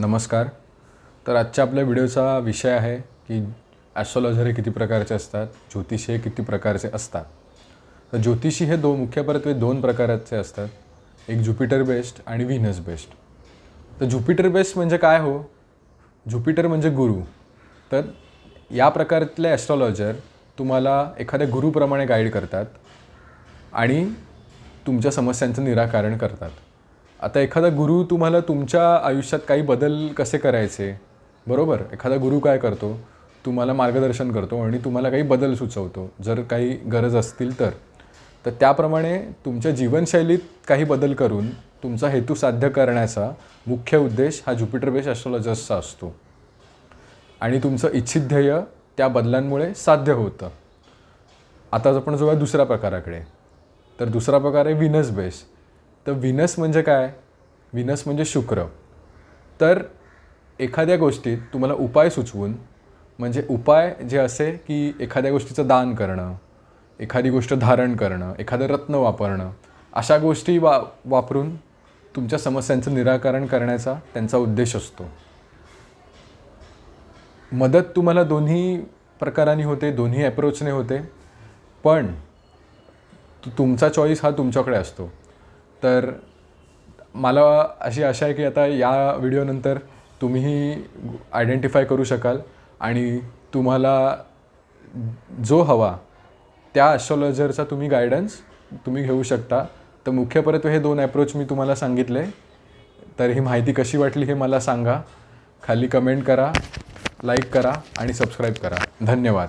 नमस्कार. तर आजच्या आपल्या व्हिडिओचा विषय आहे की ॲस्ट्रॉलॉजर हे किती प्रकारचे असतात ज्योतिषी हे किती प्रकारचे असतात. तर ज्योतिषी हे दो मुख्यत्वे दोन प्रकाराचे असतात. एक ज्युपिटर बेस्ड आणि व्हिनस बेस्ड तर ज्युपिटर बेस्ड म्हणजे काय हो? ज्युपिटर म्हणजे गुरु. तर या प्रकारातले ॲस्ट्रॉलॉजर तुम्हाला एखाद्या गुरुप्रमाणे गाईड करतात आणि तुमच्या समस्यांचं निराकरण करतात. आता एखादा गुरु तुम्हाला तुमच्या आयुष्यात काही बदल कसे करायचे? बरोबर? एखादा गुरु काय करतो? तुम्हाला मार्गदर्शन करतो आणि तुम्हाला काही बदल सुचवतो. जर काही गरज असतील तर. तर त्याप्रमाणे तुमच्या जीवनशैलीत काही बदल करून तुमचा हेतू साध्य करण्याचा मुख्य उद्देश हा ज्युपिटर बेस ॲस्ट्रॉलॉजर्सचा असतो. आणि तुमचं इच्छित ध्येय त्या बदलांमुळे साध्य होतं. आता आपण जाऊया दुसऱ्या प्रकाराकडे. तर दुसरा प्रकार आहे विनस बेस तर विनस म्हणजे काय? विनस म्हणजे शुक्र. तर एखाद्या गोष्टीत तुम्हाला उपाय सुचवून म्हणजे उपाय जे असे की एखाद्या गोष्टीचं दान करणं एखादी गोष्ट धारण करणं एखादं रत्न वापरणं अशा गोष्टी वा वापरून तुमच्या समस्यांचं निराकरण करण्याचा त्यांचा उद्देश असतो. मदत तुम्हाला दोन्ही प्रकारांनी होते दोन्ही ॲप्रोचने होते पण तुमचा चॉईस हा तुमच्याकडे असतो. तर मला अशी आशा आहे की आता या व्हिडिओनंतर तुम्हीही आयडेंटिफाय करू शकाल आणि तुम्हाला जो हवा त्या ॲस्ट्रॉलॉजरचा तुम्ही गायडन्स तुम्ही घेऊ शकता. तर मुख्य परत हे दोन ॲप्रोच मी तुम्हाला सांगितले. तर ही माहिती कशी वाटली हे मला सांगा. खाली कमेंट करा लाईक करा आणि सबस्क्राईब करा. धन्यवाद.